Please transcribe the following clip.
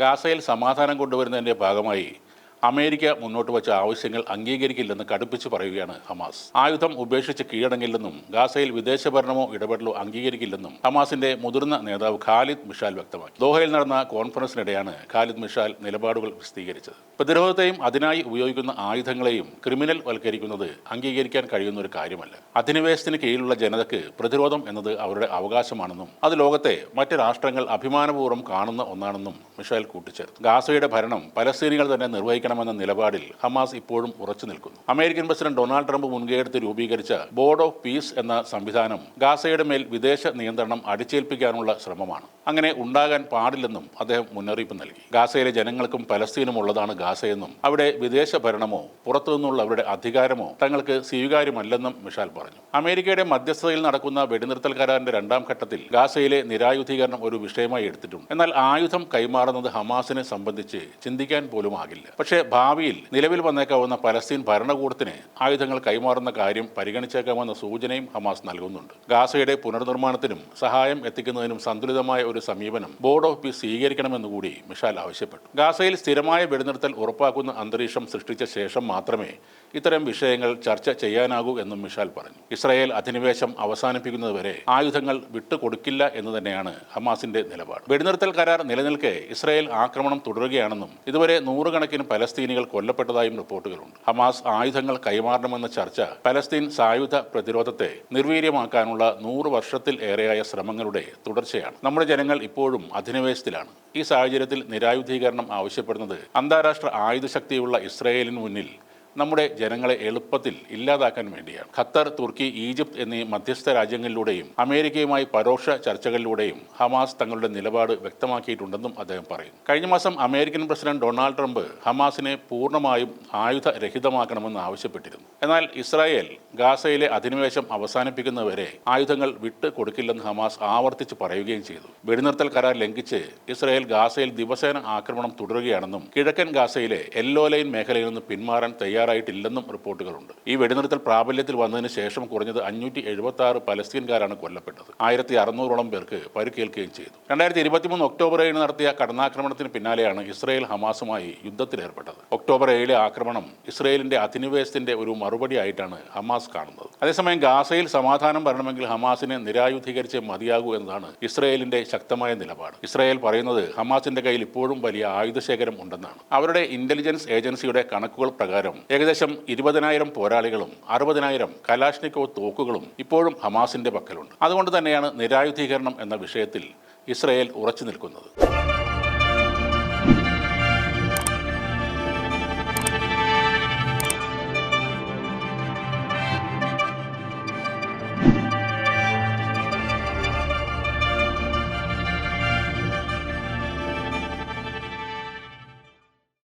ഗാസയിൽ സമാധാനം കൊണ്ടുവരുന്നതിന്റെ ഭാഗമായി അമേരിക്ക മുന്നോട്ട് വച്ച ആവശ്യങ്ങൾ അംഗീകരിക്കില്ലെന്ന് കടുപ്പിച്ച് പറയുകയാണ് ഹമാസ്. ആയുധം ഉപേക്ഷിച്ച് കീഴടങ്ങില്ലെന്നും ഗാസയിൽ വിദേശ ഭരണമോ ഇടപെടലോ അംഗീകരിക്കില്ലെന്നും ഹമാസിന്റെ മുതിർന്ന നേതാവ് ഖാലിദ് മിഷാൽ വ്യക്തമാക്കി. ദോഹയിൽ നടന്ന കോൺഫറൻസിനിടെയാണ് ഖാലിദ് മിഷാൽ നിലപാടുകൾ വിശദീകരിച്ചത്. പ്രതിരോധത്തെയും അതിനായി ഉപയോഗിക്കുന്ന ആയുധങ്ങളെയും ക്രിമിനൽ വൽക്കരിക്കുന്നത് അംഗീകരിക്കാൻ കഴിയുന്ന ഒരു കാര്യമല്ല. അധിനിവേശത്തിന് കീഴിലുള്ള ജനതയ്ക്ക് പ്രതിരോധം എന്നത് അവരുടെ അവകാശമാണെന്നും അത് ലോകത്തെ മറ്റ് രാഷ്ട്രങ്ങൾ അഭിമാനപൂർവം കാണുന്ന ഒന്നാണെന്നും മിഷാൽ കൂട്ടിച്ചേർത്തു. ഗാസയുടെ ഭരണം പലസ്തീനികൾ തന്നെ നിർവഹിക്കണമെന്ന നിലപാടിൽ ഹമാസ് ഇപ്പോഴും ഉറച്ചു നിൽക്കുന്നു. അമേരിക്കൻ പ്രസിഡന്റ് ഡൊണാൾഡ് ട്രംപ് മുൻകൈയെടുത്ത് രൂപീകരിച്ച ബോർഡ് ഓഫ് പീസ് എന്ന സംവിധാനം ഗാസയുടെ മേൽ വിദേശ നിയന്ത്രണം അടിച്ചേൽപ്പിക്കാനുള്ള ശ്രമമാണ്. അങ്ങനെ ഉണ്ടാകാൻ പാടില്ലെന്നും അദ്ദേഹം മുന്നറിയിപ്പ് നൽകി. ഗാസയിലെ ജനങ്ങൾക്കും പലസ്തീനും ഉള്ളതാണ് ഗാസയെന്നും അവിടെ വിദേശ ഭരണമോ പുറത്തുനിന്നുള്ള അവരുടെ അധികാരമോ തങ്ങൾക്ക് സ്വീകാര്യമല്ലെന്നും മിഷാൽ പറഞ്ഞു. അമേരിക്കയുടെ മധ്യസ്ഥതയിൽ നടക്കുന്ന വെടിനിർത്തൽ കരാറിന്റെ രണ്ടാം ഘട്ടത്തിൽ ഗാസയിലെ നിരായുധീകരണം ഒരു വിഷയമായി എടുത്തിട്ടുണ്ട്. എന്നാൽ ആയുധം കൈമാറുന്നത് ഹമാസിനെ സംബന്ധിച്ച് ചിന്തിക്കാൻ പോലും ആകില്ല പക്ഷേ ഭാവിയിൽ നിലവിൽ വന്നേക്കാവുന്ന പലസ്തീൻ ഭരണകൂടത്തിന് ആയുധങ്ങൾ കൈമാറുന്ന കാര്യം പരിഗണിച്ചേക്കാമെന്ന സൂചനയും ഹമാസ് നൽകുന്നുണ്ട്. ഗാസയുടെ പുനർനിർമ്മാണത്തിനും സഹായം എത്തിക്കുന്നതിനും സന്തുലിതമായ ഒരു സമീപനം ബോർഡ് ഓഫ് പീസ് സ്വീകരിക്കണമെന്നുകൂടി മിഷാൽ ആവശ്യപ്പെട്ടു. ഗാസയിൽ സ്ഥിരമായ വെടിനിർത്തൽ ഉറപ്പാക്കുന്ന അന്തരീക്ഷം സൃഷ്ടിച്ച ശേഷം മാത്രമേ ഇത്തരം വിഷയങ്ങൾ ചർച്ച ചെയ്യാനാകൂ എന്നും മിഷാൽ പറഞ്ഞു. ഇസ്രായേൽ അധിനിവേശം അവസാനിപ്പിക്കുന്നതുവരെ ആയുധങ്ങൾ വിട്ടുകൊടുക്കില്ല എന്ന് തന്നെയാണ് ഹമാസിന്റെ നിലപാട്. വെടിനിർത്തൽ കരാർ നിലനിൽക്കെ ഇസ്രായേൽ ആക്രമണം തുടരുകയാണെന്നും ഇതുവരെ നൂറുകണക്കിന് പലസ്തീനികൾ കൊല്ലപ്പെട്ടതായും റിപ്പോർട്ടുകളുണ്ട്. ഹമാസ് ആയുധങ്ങൾ കൈമാറണമെന്ന ചർച്ച പലസ്തീൻ സായുധ പ്രതിരോധത്തെ നിർവീര്യമാക്കാനുള്ള നൂറ് വർഷത്തിൽ ഏറെയായ ശ്രമങ്ങളുടെ തുടർച്ചയാണ്. നമ്മുടെ ജനങ്ങൾ ഇപ്പോഴും അധിനിവേശത്തിലാണ്. ഈ സാഹചര്യത്തിൽ നിരായുധീകരണം ആവശ്യപ്പെടുന്നത് അന്താരാഷ്ട്ര ആയുധശക്തിയുള്ള ഇസ്രയേലിന് മുന്നിൽ നമ്മുടെ ജനങ്ങളെ എളുപ്പത്തിൽ ഇല്ലാതാക്കാൻ വേണ്ടിയാണ്. ഖത്തർ തുർക്കി ഈജിപ്ത് എന്നീ മധ്യസ്ഥ രാജ്യങ്ങളിലൂടെയും അമേരിക്കയുമായി പരോക്ഷ ചർച്ചകളിലൂടെയും ഹമാസ് തങ്ങളുടെ നിലപാട് വ്യക്തമാക്കിയിട്ടുണ്ടെന്നും അദ്ദേഹം പറയും കഴിഞ്ഞ മാസം അമേരിക്കൻ പ്രസിഡന്റ് ഡൊണാൾഡ് ട്രംപ് ഹമാസിനെ പൂർണമായും ആയുധരഹിതമാക്കണമെന്ന് ആവശ്യപ്പെട്ടിരുന്നു. എന്നാൽ ഇസ്രായേൽ ഗാസയിലെ അധിനിവേശം അവസാനിപ്പിക്കുന്നവരെ ആയുധങ്ങൾ വിട്ട് കൊടുക്കില്ലെന്ന് ഹമാസ് ആവർത്തിച്ച് പറയുകയും ചെയ്തു. വെടിനിർത്തൽ കരാർ ലംഘിച്ച് ഇസ്രായേൽ ഗാസയിൽ ദിവസേന ആക്രമണം തുടരുകയാണെന്നും കിഴക്കൻ ഗാസയിലെ എല്ലോ ലൈൻ മേഖലയിൽ നിന്ന് പിന്മാറാൻ തയ്യാറായിട്ടില്ലെന്നും റിപ്പോർട്ടുകളുണ്ട്. ഈ വെടിനിർത്തൽ പ്രാബല്യത്തിൽ വന്നതിന് ശേഷം കുറഞ്ഞത് അഞ്ഞൂറ്റി എഴുപത്തി ആറ് പലസ്തീൻകാരാണ് കൊല്ലപ്പെട്ടത്. ആയിരത്തി അറുന്നൂറോളം പേർക്ക് പരിക്കേൽക്കുകയും ചെയ്തു. രണ്ടായിരത്തി ഇരുപത്തിമൂന്ന് ഒക്ടോബർ ഏഴിന് നടത്തിയ കടന്നാക്രമണത്തിന് പിന്നാലെയാണ് ഇസ്രയേൽ ഹമാസുമായി യുദ്ധത്തിലേർപ്പെട്ടത്. ഒക്ടോബർ ഏഴിലെ ആക്രമണം ഇസ്രയേലിന്റെ അധിനിവേശത്തിന്റെ ഒരു മറുപടിയായിട്ടാണ് ഹമാസ് കാണുന്നത്. അതേസമയം ഗാസയിൽ സമാധാനം വരണമെങ്കിൽ ഹമാസിനെ നിരായുധീകരിച്ച് മതിയാകൂ എന്നതാണ് ഇസ്രയേലിന്റെ ശക്തമായ നിലപാട്. ഇസ്രയേൽ പറയുന്നത് ഹമാസിന്റെ കയ്യിൽ ഇപ്പോഴും വലിയ ആയുധശേഖരം ഉണ്ടെന്നാണ്. അവരുടെ ഇന്റലിജൻസ് ഏജൻസിയുടെ കണക്കുകൾ പ്രകാരം ഏകദേശം ഇരുപതിനായിരം പോരാളികളും അറുപതിനായിരം കലാഷ്നിക്കോ തോക്കുകളും ഇപ്പോഴും ഹമാസിന്റെ പക്കലുണ്ട്. അതുകൊണ്ട് തന്നെയാണ് നിരായുധീകരണം എന്ന വിഷയത്തിൽ ഇസ്രയേൽ ഉറച്ചു നിൽക്കുന്നത്.